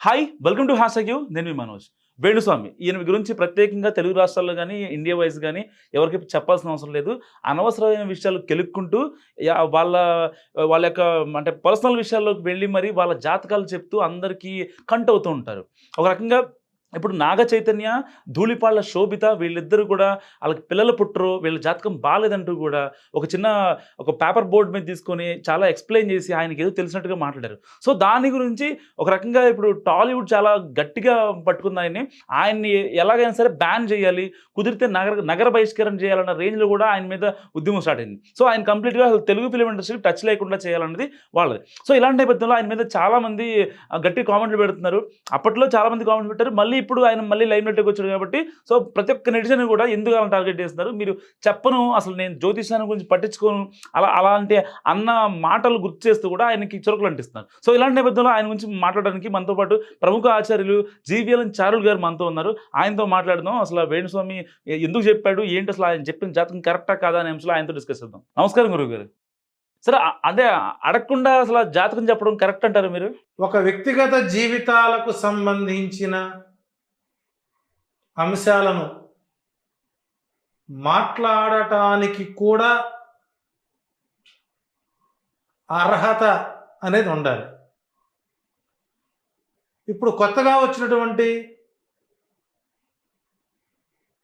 Hi welcome to hash you నేను మీ మనోజ్. వేణుస్వామి ఈయన గురించి ప్రత్యేకంగా తెలుగు రాష్ట్రాల్లో కానీ ఇండియా వైజ్ కానీ ఎవరికి చెప్పాల్సిన అవసరం లేదు. అనవసరమైన విషయాలు కెలుక్కుంటూ వాళ్ళ వాళ్ళ యొక్క అంటే పర్సనల్ విషయాల్లోకి వెళ్ళి మరి వాళ్ళ జాతకాలు చెప్తూ అందరికీ కంట్ అవుతూ ఉంటారు. ఒక రకంగా ఇప్పుడు నాగ చైతన్య ధూళిపాళ్ళ శోభిత వీళ్ళిద్దరూ కూడా వాళ్ళకి పిల్లలు పుట్టరు వీళ్ళ జాతకం బాగాలేదంటూ కూడా ఒక చిన్న ఒక పేపర్ బోర్డ్ మీద తీసుకొని చాలా ఎక్స్ప్లెయిన్ చేసి ఆయనకి ఏదో తెలిసినట్టుగా మాట్లాడారు. సో దాని గురించి ఒక రకంగా ఇప్పుడు టాలీవుడ్ చాలా గట్టిగా పట్టుకుంది ఆయన్ని. ఆయన్ని ఎలాగైనా సరే బ్యాన్ చేయాలి కుదిరితే నగర నగర బహిష్కరణ చేయాలన్న రేంజ్లో కూడా ఆయన మీద ఉద్యమం స్టార్ట్ అయింది. సో ఆయన కంప్లీట్గా అసలు తెలుగు ఫిలిం ఇండస్ట్రీకి టచ్ లేకుండా చేయాలన్నది వాళ్ళది. సో ఇలాంటి నేపథ్యంలో ఆయన మీద చాలామంది గట్టి కామెంట్లు పెడుతున్నారు. అప్పట్లో చాలామంది కామెంట్లు పెట్టారు. మళ్ళీ ఇప్పుడు ఆయన మళ్ళీ లైమ్ లైట్కి వచ్చాడు కాబట్టి సో ప్రతి ఒక్క నెటిజన్ కూడా ఎందుకు అలా టార్గెట్ చేస్తున్నారు? మీరు చెప్పను అసలు నేను జ్యోతిషాన్ని గురించి పట్టించుకోను అలా అలాంటి అన్న మాటలు గుర్తు చేస్తూ కూడా ఆయనకి చురుకులు అంటిస్తున్నారు. సో ఇలాంటి నేపథ్యంలో ఆయన గురించి మాట్లాడడానికి మనతో పాటు ప్రముఖ ఆచార్యులు జీవీఎల్ఎన్ చారుల్ గారు మనతో ఉన్నారు. ఆయనతో మాట్లాడదాం. అసలు వేణుస్వామి ఎందుకు చెప్పాడు? ఏంటి అసలు ఆయన చెప్పిన జాతకం కరెక్టా కాదా అనే అంశంలో ఆయనతో డిస్కస్ చేద్దాం. నమస్కారం గురువు గారు. సరే అదే అంటే అడగకుండా అసలు జాతకం చెప్పడం కరెక్ట్ అంటారు మీరు? ఒక వ్యక్తిగత జీవితాలకు సంబంధించిన అంశాలను మాట్లాడటానికి కూడా అర్హత అనేది ఉండాలి. ఇప్పుడు కొత్తగా వచ్చినటువంటి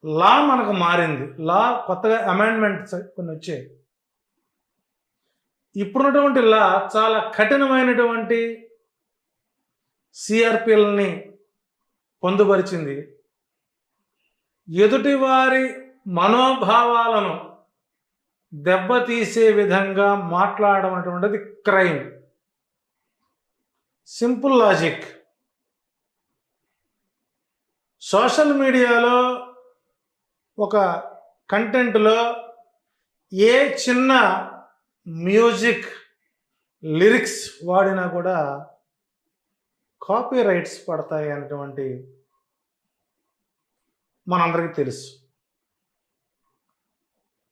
లా మనకు మారింది. లా కొత్తగా అమెండ్మెంట్స్ కొన్ని వచ్చాయి. ఇప్పుడున్నటువంటి లా చాలా కఠినమైనటువంటి సిఆర్పిఎల్ని పొందుపరిచింది. ఎదుటివారి మనోభావాలను దెబ్బతీసే విధంగా మాట్లాడడం అనేటువంటిది క్రైమ్. Simple logic. సోషల్ మీడియాలో ఒక కంటెంట్లో ఏ చిన్న మ్యూజిక్ లిరిక్స్ వాడినా కూడా కాపీ రైట్స్ పడతాయి అనేటువంటి మనందరికీ తెలుసు.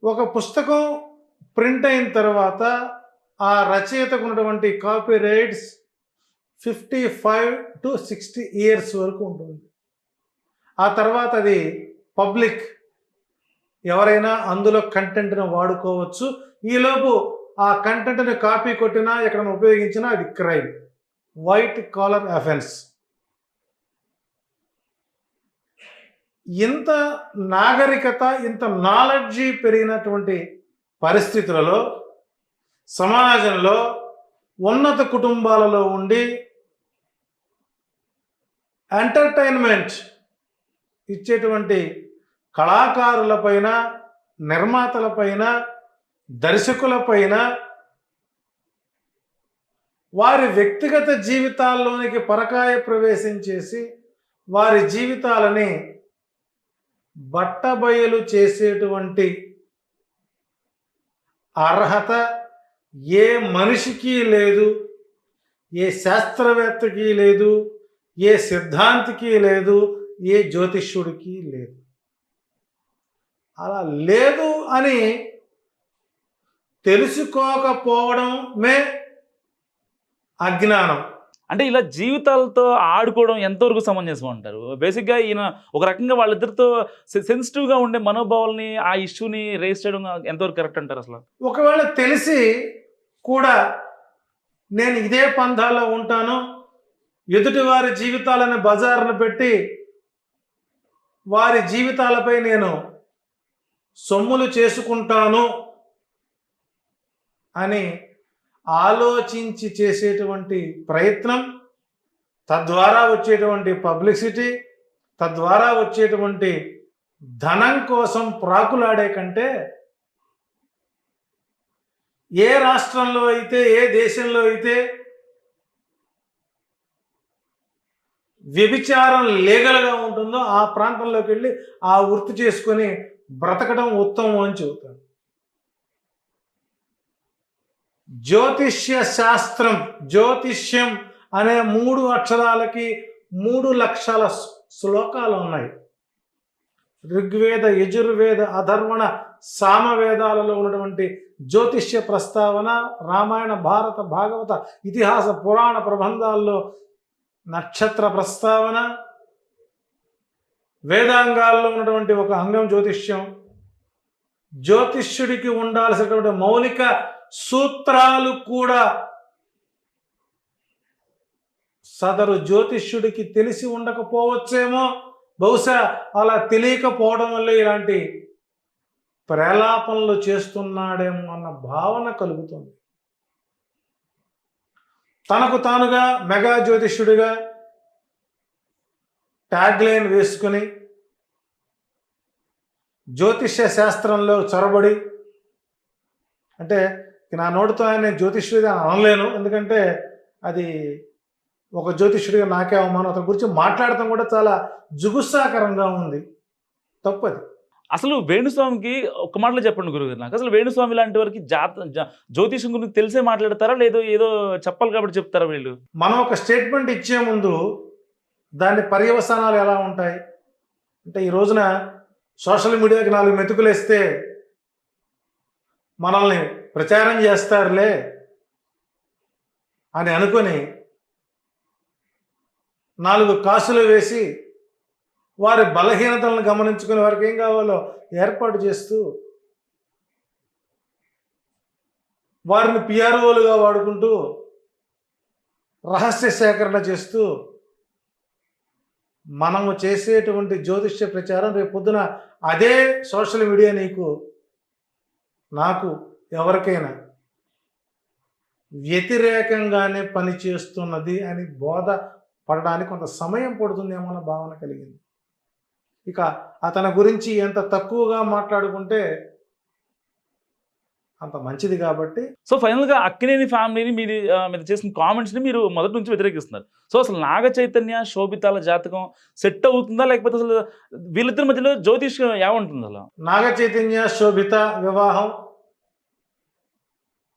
ఒక పుస్తకం ప్రింట్ అయిన తర్వాత ఆ రచయితకు ఉన్నటువంటి copy rights fifty five to sixty years వరకు ఉంటుంది. ఆ తర్వాత అది పబ్లిక్ ఎవరైనా అందులో కంటెంట్ను వాడుకోవచ్చు. ఈలోపు ఆ కంటెంట్ని కాపీ కొట్టినా ఎక్కడైనా ఉపయోగించినా అది క్రైమ్. వైట్ కాలర్ అఫెన్స్ ఇంత నాగరికత ఇంత నాలెడ్జి పెరిగినటువంటి పరిస్థితులలో సమాజంలో ఉన్నత కుటుంబాలలో ఉండి ఎంటర్టైన్మెంట్ ఇచ్చేటువంటి కళాకారులపైన నిర్మాతలపైన దర్శకులపైన వారి వ్యక్తిగత జీవితాల్లోనికి పరకాయ ప్రవేశం చేసి వారి జీవితాలని బట్టబయలు చేసేటువంటి అర్హత ఏ మనిషికి లేదు ఏ శాస్త్రవేత్తకి లేదు ఏ సిద్ధాంతికి లేదు ఏ జ్యోతిష్యుడికి లేదు. అలా లేదు అని తెలుసుకోకపోవడమే అజ్ఞానం. అంటే ఇలా జీవితాలతో ఆడుకోవడం ఎంతవరకు సమంజసం అంటారు బేసిక్గా ఈయన ఒక రకంగా వాళ్ళిద్దరితో సెన్సిటివ్గా ఉండే మనోభావాల్ని ఆ ఇష్యూని రేస్ చేయడం ఎంతవరకు కరెక్ట్ అంటారు అసలు? ఒకవేళ తెలిసి కూడా నేను ఇదే పంథాలో ఉంటాను ఎదుటివారి జీవితాలను బజార్ను పెట్టి వారి జీవితాలపై నేను సొమ్ములు చేసుకుంటాను అని ఆలోచించి చేసేటువంటి ప్రయత్నం తద్వారా వచ్చేటువంటి పబ్లిసిటీ తద్వారా వచ్చేటువంటి ధనం కోసం ప్రాకులాడే కంటే ఏ రాష్ట్రంలో అయితే ఏ దేశంలో అయితే వ్యభిచారం లీగల్గా ఉంటుందో ఆ ప్రాంతంలోకి వెళ్ళి ఆ వృత్తి చేసుకొని బ్రతకడం ఉత్తమం అని చెబుతాను. జ్యోతిష్య శాస్త్రం జ్యోతిష్యం అనే మూడు అక్షరాలకి మూడు లక్షల శ్లోకాలు ఉన్నాయి. ఋగ్వేద యజుర్వేద అధర్వణ సామవేదాలలో ఉన్నటువంటి జ్యోతిష్య ప్రస్తావన రామాయణ భారత భాగవత ఇతిహాస పురాణ ప్రబంధాల్లో నక్షత్ర ప్రస్తావన వేదాంగాల్లో ఉన్నటువంటి ఒక అంగం జ్యోతిష్యం జ్యోతిష్యుడికి ఉండాల్సినటువంటి మౌలిక సూత్రాలు కూడా సదరు జ్యోతిష్యుడికి తెలిసి ఉండకపోవచ్చేమో. బహుశా అలా తెలియకపోవడం వల్ల ఇలాంటి ప్రేలాపనలు చేస్తున్నాడేమో అన్న భావన కలుగుతుంది. తనకు తానుగా మెగా జ్యోతిష్యుడిగా ట్యాగ్ లైన్ వేసుకుని జ్యోతిష్య శాస్త్రంలో చొరబడి అంటే నా నోటితో ఆయన జ్యోతిష్యుడిగా అనలేను. ఎందుకంటే అది ఒక జ్యోతిష్యుడిగా నాకే అవమానం. అతని గురించి మాట్లాడటం కూడా చాలా జుగుస్సాకరంగా ఉంది. తప్పది. అసలు వేణుస్వామికి ఒక మాటలో చెప్పండి గురుగారు నాకు. అసలు వేణుస్వామి లాంటి వారికి జాత జ్యోతిషం గురించి తెలిసే మాట్లాడతారా? లేదో ఏదో చెప్పాలి కాబట్టి చెప్తారా వీళ్ళు? మనం ఒక స్టేట్మెంట్ ఇచ్చే ముందు దాని పర్యవసానాలు ఎలా ఉంటాయి? అంటే ఈ రోజున సోషల్ మీడియాకి నాలుగు మెతుకులు వేస్తే మనల్ని ప్రచారం చేస్తారులే అని అనుకొని నాలుగు కాసులు వేసి వారి బలహీనతలను గమనించుకుని వారికి ఏం కావాలో ఏర్పాటు చేస్తూ వారిని పిఆర్ఓలుగా వాడుకుంటూ రహస్య సేకరణ చేస్తూ మనము చేసేటువంటి జ్యోతిష్య ప్రచారం రేపు పొద్దున అదే సోషల్ మీడియా నీకు నాకు ఎవరికైనా వ్యతిరేకంగానే పనిచేస్తున్నది అని బోధ పడడానికి కొంత సమయం పడుతుందేమో అన్న భావన కలిగింది. ఇక అతని గురించి ఎంత తక్కువగా మాట్లాడుకుంటే అంత మంచిది కాబట్టి. సో ఫైనల్గా అక్కినేని ఫ్యామిలీని మీరు మీరు చేసిన కామెంట్స్ని మీరు మొదటి నుంచి వ్యతిరేకిస్తున్నారు. సో అసలు నాగ చైతన్య శోభితాల జాతకం సెట్ అవుతుందా? లేకపోతే అసలు వీళ్ళిద్దరి మధ్యలో జ్యోతిష్యం ఏమంటుంది అలా నాగ చైతన్య శోభిత వివాహం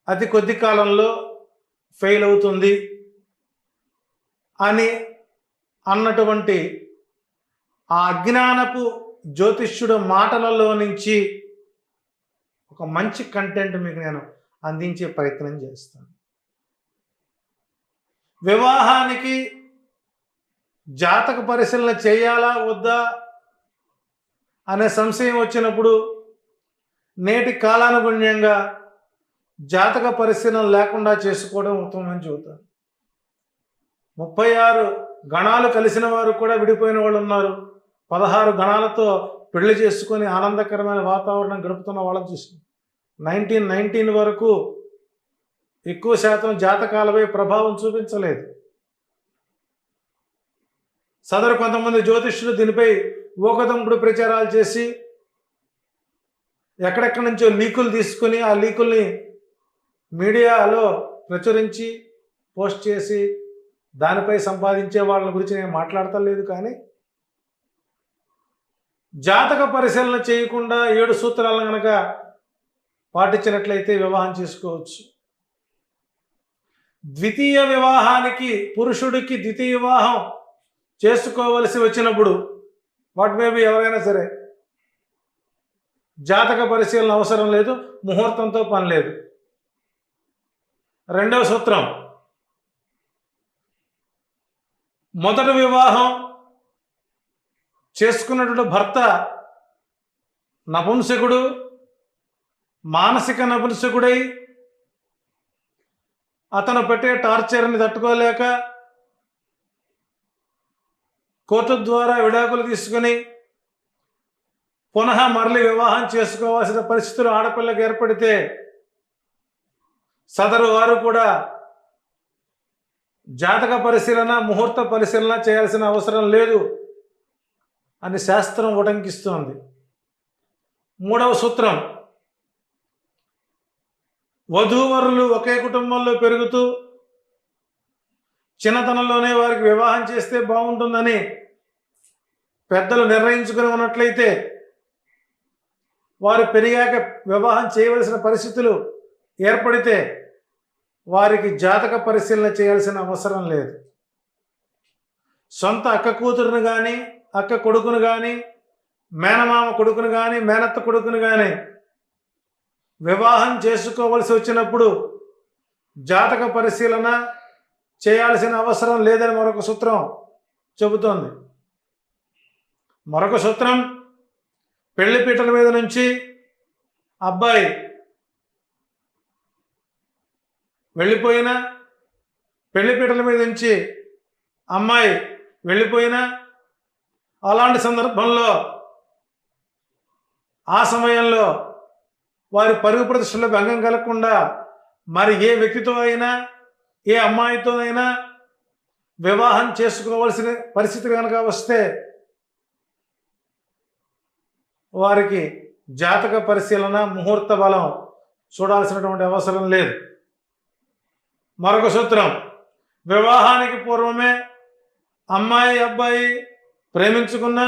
అతి కొద్ది కాలంలో ఫెయిల్ అవుతుంది అని అన్నటువంటి ఆ అజ్ఞానపు జ్యోతిష్యుడు మాటలలో నుంచి ఒక మంచి కంటెంట్ మీకు నేను అందించే ప్రయత్నం చేస్తాను. వివాహానికి జాతక పరిశీలన చేయాలా వద్దా అనే సంశయం వచ్చినప్పుడు నేటి కాలానుగుణ్యంగా జాతక పరిశీలన లేకుండా చేసుకోవడం ఉత్తమమని చెబుతాను ముప్పై ఆరు గణాలు కలిసిన వారు కూడా విడిపోయిన వాళ్ళు ఉన్నారు. పదహారు గణాలతో పెళ్ళి చేసుకొని ఆనందకరమైన వాతావరణం గడుపుతున్న వాళ్ళని చూసాం నైన్టీన్ నైన్టీన్ వరకు ఎక్కువ శాతం జాతకాలపై ప్రభావం చూపించలేదు. సదరు కొంతమంది జ్యోతిష్యులు దీనిపై ఊకదంపుడు ప్రచారాలు చేసి ఎక్కడెక్కడి నుంచో లీకులు తీసుకుని ఆ లీకుల్ని మీడియాలో ప్రచురించి పోస్ట్ చేసి దానిపై సంపాదించే వాళ్ళ గురించి నేను మాట్లాడతలేదు కానీ జాతక పరిశీలన చేయకుండా ఏడు సూత్రాలను కనుక పాటించినట్లయితే వివాహం చేసుకోవచ్చు. ద్వితీయ వివాహానికి పురుషుడికి ద్వితీయ వివాహం చేసుకోవలసి వచ్చినప్పుడు వాట్ మేబీ ఎవరైనా సరే జాతక పరిశీలన అవసరం లేదు ముహూర్తంతో పని లేదు. రెండవ సూత్రం మొదటి వివాహం చేసుకున్నటువంటి భర్త నపుంసకుడు మానసిక నపుంసకుడై అతను పెట్టే టార్చర్ని తట్టుకోలేక కోర్టు ద్వారా విడాకులు తీసుకుని పునః మరలి వివాహం చేసుకోవాల్సిన పరిస్థితులు ఆడపిల్లకు ఏర్పడితే సదరు వారు కూడా జాతక పరిశీలన ముహూర్త పరిశీలన చేయాల్సిన అవసరం లేదు. అని శాస్త్రం ఉటంకిస్తోంది. మూడవ సూత్రం. వధూవరులు ఒకే కుటుంబంలో పెరుగుతూ చిన్నతనంలోనే వారికి వివాహం చేస్తే బాగుంటుందని పెద్దలు నిర్ణయించుకుని ఉన్నట్లయితే వారు పెరిగాక వివాహం చేయవలసిన పరిస్థితులు ఏర్పడితే వారికి జాతక పరిశీలన చేయాల్సిన అవసరం లేదు. సొంత అక్క కూతురును కానీ అక్క కొడుకును కానీ మేనమామ కొడుకును కానీ మేనత్త కొడుకును కానీ వివాహం చేసుకోవలసి వచ్చినప్పుడు జాతక పరిశీలన చేయాల్సిన అవసరం లేదని మరొక సూత్రం చెబుతోంది. మరొక సూత్రం పెళ్ళి పీటల మీద నుంచి అబ్బాయి వెళ్ళిపోయినా పెళ్ళి పీటల మీద నుంచి అమ్మాయి వెళ్ళిపోయినా అలాంటి సందర్భంలో ఆ సమయంలో వారి పరుగు ప్రదర్శనలో భంగం కలగకుండా మరి ఏ వ్యక్తితో అయినా ఏ అమ్మాయితోనైనా వివాహం చేసుకోవాల్సిన పరిస్థితి కనుక వస్తే వారికి జాతక పరిశీలన ముహూర్త బలం చూడాల్సినటువంటి అవసరం లేదు. మరొక సూత్రం వివాహానికి పూర్వమే అమ్మాయి అబ్బాయి ప్రేమించుకున్న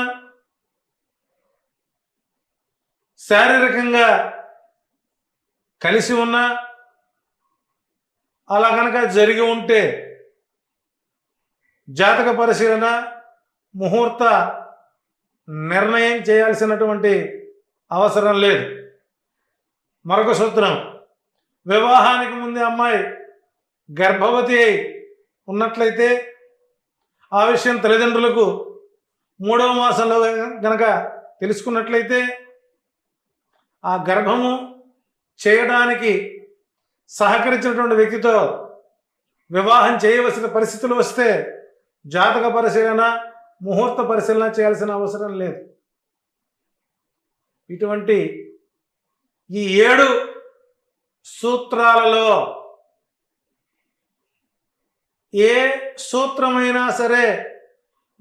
శారీరకంగా కలిసి ఉన్నా అలా కనుక జరిగి ఉంటే జాతక పరిశీలన ముహూర్త నిర్ణయం చేయాల్సినటువంటి అవసరం లేదు. మరొక సూత్రం వివాహానికి ముందే అమ్మాయి గర్భవతి అయి ఉన్నట్లయితే ఆ విషయం తల్లిదండ్రులకు మూడవ మాసంలో గనక తెలుసుకున్నట్లయితే ఆ గర్భము చేయడానికి సహకరించినటువంటి వ్యక్తితో వివాహం చేయవలసిన పరిస్థితులు వస్తే జాతక పరిశీలన ముహూర్త పరిశీలన చేయాల్సిన అవసరం లేదు. ఇటువంటి ఈ ఏడు సూత్రాలలో ఏ సూత్రమైనా సరే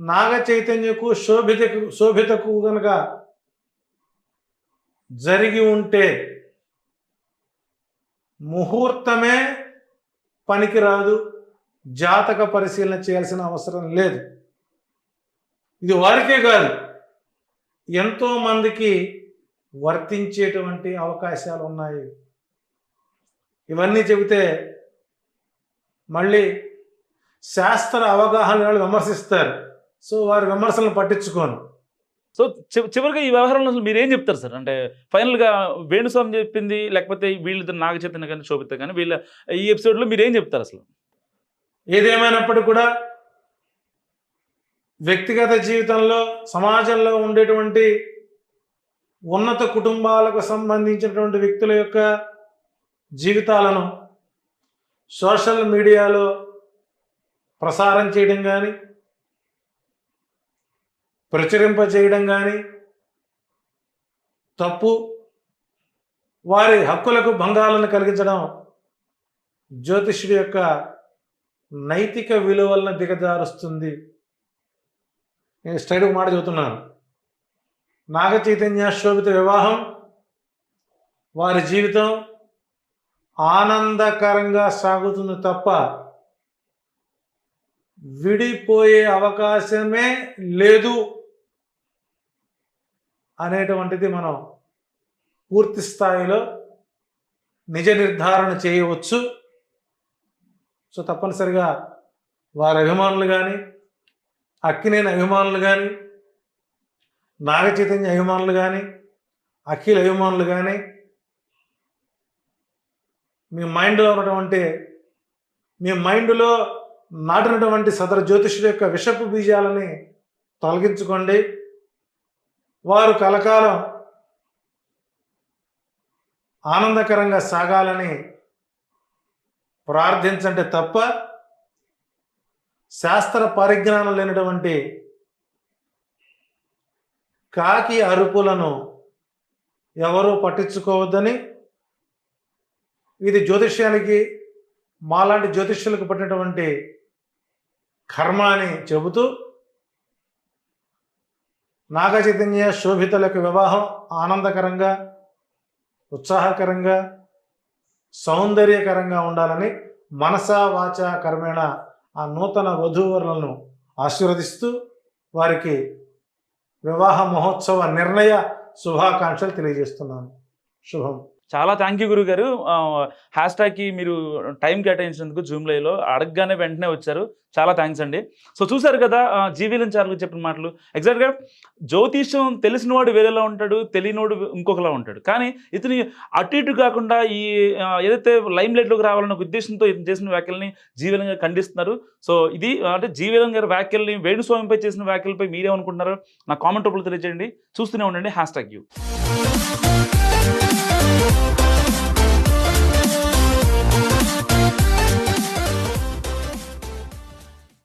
నాగ చైతన్యకు శోభితకు శోభితకు గనక జరిగి ఉంటే ముహూర్తమే పనికిరాదు జాతక పరిశీలన చేయాల్సిన అవసరం లేదు. ఇది వారికే కాదు ఎంతో మందికి వర్తించేటువంటి అవకాశాలు ఉన్నాయి. ఇవన్నీ చెబితే మళ్ళీ శాస్త్ర అవగాహన వాళ్ళు విమర్శిస్తారు. సో వారి విమర్శలను పట్టించుకోను. సో చివరిగా ఈ వ్యవహారంలో అసలు మీరు ఏం చెప్తారు సార్? అంటే ఫైనల్గా వేణుస్వామి చెప్పింది లేకపోతే వీళ్ళిద్దరు నాగ చైతన్య కానీ శోభిత కానీ వీళ్ళ ఈ ఎపిసోడ్లో మీరు ఏం చెప్తారు అసలు? ఏదేమైనప్పటికీ కూడా వ్యక్తిగత జీవితంలో సమాజంలో ఉండేటువంటి ఉన్నత కుటుంబాలకు సంబంధించినటువంటి వ్యక్తుల యొక్క జీవితాలను సోషల్ మీడియాలో ప్రసారం చేయడం కానీ ప్రచురింపచేయడం కానీ తప్పు వారి హక్కులకు భంగాలను కలిగించడం జ్యోతిష్యుడి యొక్క నైతిక విలువలను దిగజారుస్తుంది. నేను స్ట్రైట్ మాట చెబుతున్నాను. నాగ చైతన్య శోభిత వివాహం వారి జీవితం ఆనందకరంగా సాగుతుంది తప్ప విడిపోయే అవకాశమే లేదు. అనేటువంటిది మనం పూర్తి స్థాయిలో నిజ నిర్ధారణ చేయవచ్చు. సో తప్పనిసరిగా వారి అభిమానులు కానీ అక్కినేని అభిమానులు కానీ నాగ చైతన్య అభిమానులు కానీ అఖిల్ అభిమానులు కానీ మీ మైండ్లో ఉన్నటువంటి మీ మైండ్లో నాటినటువంటి సదర జ్యోతిషుడు యొక్క విషపు బీజాలని తొలగించుకోండి. వారు కలకాలం ఆనందకరంగా సాగాలని ప్రార్థించంటే తప్ప శాస్త్ర పరిజ్ఞానం లేనటువంటి కాకి అరుపులను ఎవరూ పట్టించుకోవద్దని ఇది జ్యోతిష్యానికి మాలాంటి జ్యోతిష్యులకు పట్టినటువంటి కర్మ అని చెబుతూ నాగచైతన్య శోభితలకు శోభితల యొక్క వివాహం ఆనందకరంగా ఉత్సాహకరంగా సౌందర్యకరంగా ఉండాలని మనసా వాచ కర్మేణ ఆ నూతన వధూవరులను ఆశీర్వదిస్తూ వారికి వివాహ మహోత్సవ నిర్ణయ శుభాకాంక్షలు తెలియజేస్తున్నాను. శుభం. చాలా థ్యాంక్ యూ గురువు గారు హ్యాష్ ట్యాగ్కి మీరు టైం కేటాయించినందుకు జూమ్లైలో అడగగానే వెంటనే వచ్చారు. చాలా థ్యాంక్స్ అండి. సో చూసారు కదా జీవీలం చార్లు చెప్పిన మాటలు. ఎగ్జాక్ట్గా జ్యోతిష్యం తెలిసినవాడు వేరేలా ఉంటాడు తెలియనివాడు ఇంకొకలా ఉంటాడు. కానీ ఇతని అటు ఇటు కాకుండా ఈ ఏదైతే లైమ్ లైట్లోకి రావాలన్న ఉద్దేశంతో ఇతను చేసిన వ్యాఖ్యల్ని జీవీలంగా ఖండిస్తున్నారు. సో ఇది అంటే జీవీలం గారి వ్యాఖ్యల్ని వేణుస్వామిపై చేసిన వ్యాఖ్యలపై మీరేమనుకుంటున్నారో నా కామెంట్ రూపంలో తెలియజేయండి. చూస్తూనే ఉండండి హ్యాష్ ట్యాగ్ యూ